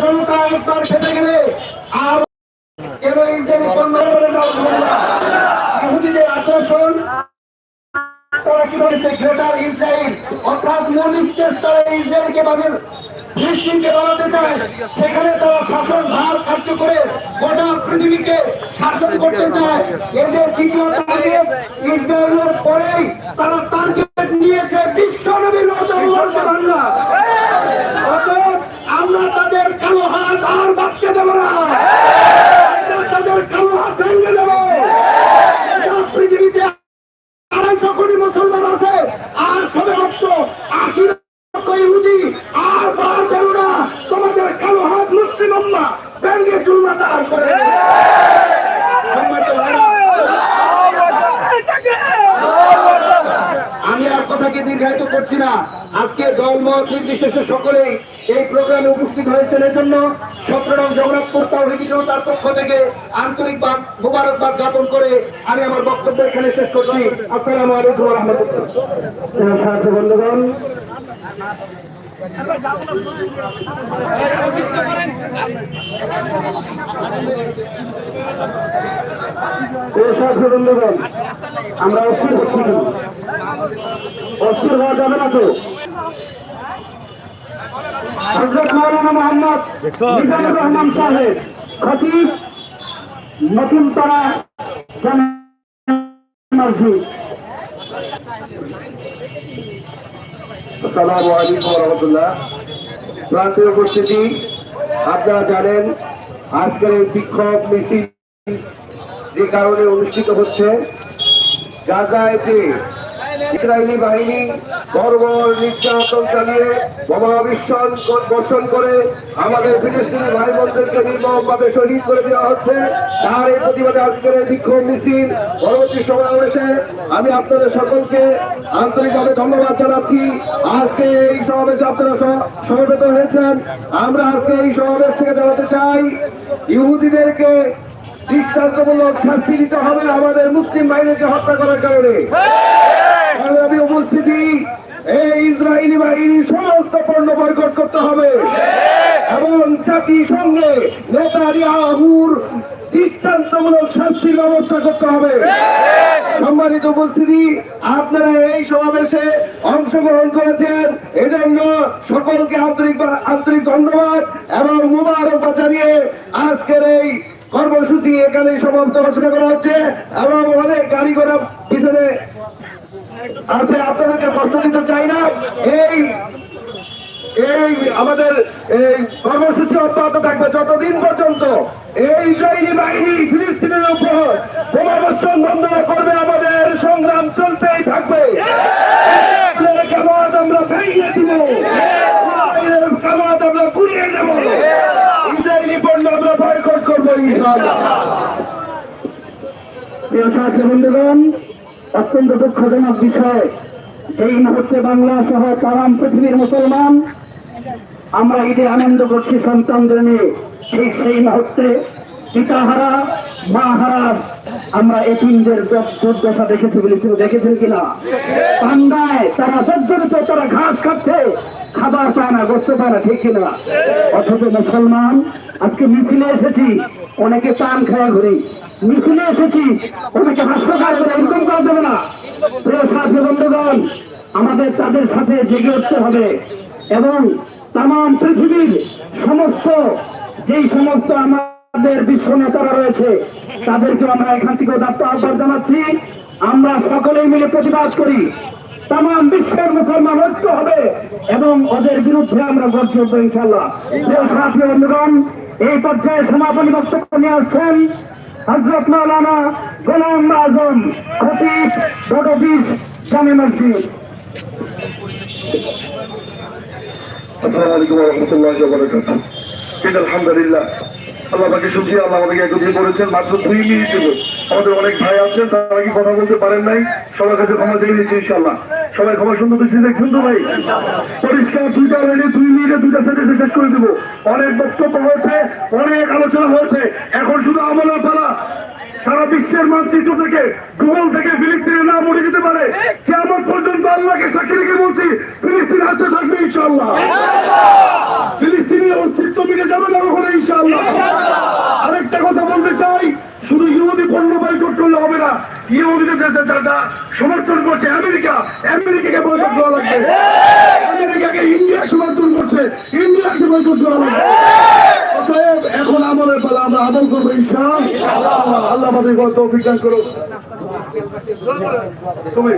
জনতা একবার খেতে গেলে আর সেখানে তারা শাসন ভার করে গোটা পৃথিবীকে শাসন করতে চায়। এদের নিয়েছে বিশ্ব নবীর বাংলা অতএব আমরা তাদের কালো হাত আর বাঁচতে দেব না আমরা তাদের কালো হাত ভেঙে দেবো যা পৃথিবীতে আড়াইশো কোটি মুসলমান আছে আর সবে মাত্র আশি লক্ষ ইহুদি আর বার দেব না তোমাদের কালো হাত মুসলিম আম্মা ব্যাঙ্গে চুলমাচার করে সম্মানিত ভাইরা, আমি আর কথাকে দীর্ঘায়িত করছি না। আজকে দলমত নির্বিশেষে সকলেই এই প্রোগ্রামে উপস্থিত হয়েছেন। এর জন্য সতেরো জগন্নাথপুর তাওহিদি তার পক্ষ থেকে আন্তরিক মোবারকবাদ জ্ঞাপন করে আমি আমার বক্তব্য এখানে শেষ করছি। আসসালামু আলাইকুম রহমতুল্লাহ। বন্ধুগণ বন্ধুগণ আমরা অস্থির হচ্ছি? অস্থির হওয়া যাবে না তো। হজরত মৌলানা মোহাম্মদ মিজানুর রহমান সাহেব খতিব জামে মসজিদ। আসসালামু আলাইকুম রহমতুল্লাহ। প্রান্তীয় উপস্থিতি আপনারা জানেন আজকের এই বিক্ষোভ মিছিল যে কারণে অনুষ্ঠিত হচ্ছে। গাজায় ইসরায়েলি বাহিনী বর্বর নির্যাতন চালিয়ে বোমা বর্ষণ করে আমাদের ফিলিস্তিনি ভাই বোনদেরকে নির্মমভাবে শহীদ করে দেওয়া হচ্ছে। তার এই প্রতিবাদে আজকের এই বিক্ষোভ মিছিল পরবর্তী সমাবেশে আমি আপনাদের সকলকে আন্তরিকভাবে ধন্যবাদ জানাচ্ছি। আজকে এই সমাবেশে আপনারা সমবেত হয়েছেন। আমরা আজকে এই সমাবেশ থেকে জানাতে চাই, ইহুদিদেরকে দৃষ্টান্তমূলক শাস্তি দিতে হবে আমাদের মুসলিম বাহিনীকে হত্যা করার কারণে। সংগ্রামী উপস্থিতি, এই ইসরায়েলি বাহিনীর সমস্ত পণ্য বয়কট করতে হবে। এবং জাতিসংঘে নেতানিয়াহুর দৃষ্টান্তমূলক শাস্তির ব্যবস্থা করতে হবে। সম্মানিত উপস্থিতি, আপনারা এই সমাবেশে অংশগ্রহণ করেছেন। এজন্য সকলকে আন্তরিক আন্তরিক ধন্যবাদ এবং মুবারকবাদ জানিয়ে আজকের এই কর্মসূচি এখানে সমাপ্ত ঘোষণা করা হচ্ছে এবং অনেক গাড়ি ঘোড়া পিছনে আছে। আপনাদেরকে প্রশ্ন দিতে চাই না। এই এই আমাদের এই কর্মসূচি অব্যাহত থাকবে যতদিন পর্যন্ত এই ইসরায়েলি বাহিনী ফিলিস্তিনের উপর বোমাবর্ষণ বন্ধ করবে, আমাদের সংগ্রাম চলতেই থাকবে ইসরায়েলের কামাত আমরা ভেঙে দিব ইসরায়েলের কামাত আমরা গুড়িয়ে দেব ইসরায়েলি পণ্য আমরা বয়কট করব ইনশাআল্লাহ প্রিয় সাথী বন্ধুগণ, অত্যন্ত দুঃখজনক বিষয়, যেই মুহূর্তে বাংলা সহ তারাম পৃথিবীর মুসলমান, আমরা ঈদে আনন্দ করছি সন্তানদের নিয়ে। ঠিক সেই মুহূর্তে পিতাহারা মা হারা আমরা দুর্দশা দেখেছি বলেছিল, দেখেছেন কিনা? পান্ডায় তারা জর্জরিত, তারা ঘাস খাচ্ছে। খাবার পায় না গোস্ত ঠিক কিনা? অথচ মুসলমান, আজকে মিছিলে এসেছি, অনেকে পান খাওয়া ঘুরি। মিছিলে এসেছি, অনেকে হাস্যকার করে ইনকাম করা যাবে না। প্রিয় সাথী বন্ধুগণ, আমাদের তাদের সাথে জেগে উঠতে হবে। এবং তাম পৃথিবীর সমস্ত, যেই সমস্ত আমাদের বিশ্ব নেতারা রয়েছে তাদেরকে আমরা এখান থেকে আহ্বান জানাচ্ছি। আমরা সকলেই মিলে প্রতিবাদ করি। তাম বিশ্বের মুসলমান ঐক্য হবে এবং ওদের বিরুদ্ধে আমরা গর্জে উঠবো ইনশাল্লাহ বন্ধুগণ, এই পর্যায়ে সমাপনী বক্তব্য নিয়ে আসছেন হজরত মৌলানা গোলাম আজম খতিব বড় বিশ জামে মসজিদ। আসসালামু আলাইকুম রহমতুল্লাহ বরকাতুহ। কিন্তু আলহামদুলিল্লাহ। আল্লাহ শুকরিয়া আল্লাহ আমাদেরকে একত্রিত করেছেন। মাত্র দুই মিনিট আমাদের অনেক ভাই আছেন, তারা কি কথা বলতে পারেন নাই? সবার কাছে ক্ষমা চেয়ে নিচ্ছি ইনশাল্লাহ সবাই ক্ষমা সুন্দর দৃষ্টি দেখছেন তো ভাই? পরিষ্কার, দুইটা লাইনে দুই মিনিটে দুইটা সেন্টেন্সে শেষ করে দিব। অনেক বক্তব্য হয়েছে, অনেক আলোচনা হয়েছে। এখন শুধু আমলের পালা। সারা বিশ্বের মানচিত্র থেকে, গুগল থেকে ফিলিস্তিনের নাম উঠে যেতে পারে। কেমন পর্যন্ত আল্লাহকে সাক্ষী রেখে বলছি ফিলিস্তিন আছে থাকবে ইনশাল্লাহ ইসলামের অস্তিত্ব মিটে যাবে না কখনো, ইনশাআল্লাহ। আরেকটা কথা বলতে চাই, শুধু ইহুদি পণ্য বয়কট করলে হবে না। ইহুদিদের সমর্থন করছে আমেরিকা, আমেরিকাকে বয়কট করা লাগবে। আমেরিকাকে ইন্ডিয়া সমর্থন করছে, ইন্ডিয়াকে বয়কট করা লাগবে। অতএব এখন আমলের পালা আমরা আমল করবো ইনশাআল্লাহ আল্লাহ আমাদের গল্প অভিজ্ঞান করো তুমি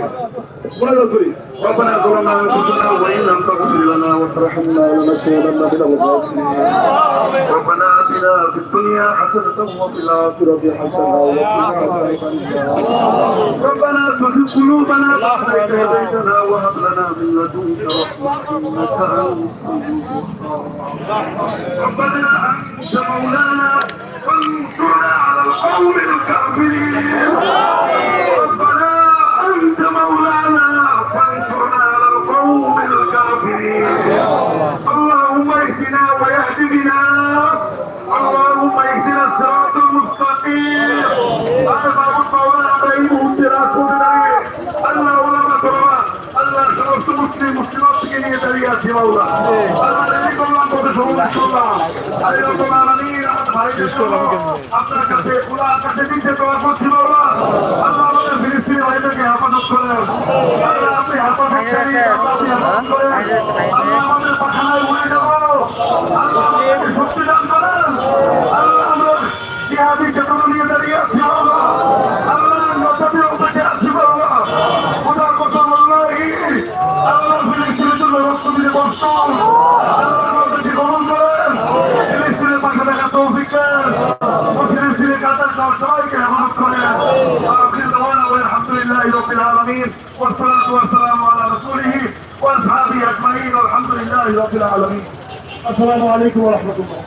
বলে দাও তুই ربنا ظلمنا انفسنا وان لم تغفر لنا وترحمنا لنكونن من الخاسرين ربنا اتنا في الدنيا حسنه وفي الاخره حسنه وقنا عذاب النار ربنا تزغ قلوبنا بعد إذ هديتنا وهب لنا من لدنك رحمه انك انت ربنا أنت مولانا وانصرنا على القوم الكافرين ربنا أنت مولانا وانصرنا على القوم الكافرين اللهم اهدنا ويهد بنا اللهم اهدنا الصراط المستقيم أربع مطوعات عليه اهتراك بنا الله لما ترى الله شرفت مسلم مسلمات كنيه دريات مولا الله আপনার কাছে খোলার কাছে দিতে দোয়া করছি মাওলা আল্লাহ আমাদের ফিলিস্তিনি ভাইদেরকে হেফাজত করেন আপনি হেফাজত করেন আমাদের পাখানায় لله رب العالمين والصلاة والسلام على رسوله وأصحابه أجمعين والحمد لله رب العالمين. السلام عليكم ورحمة الله.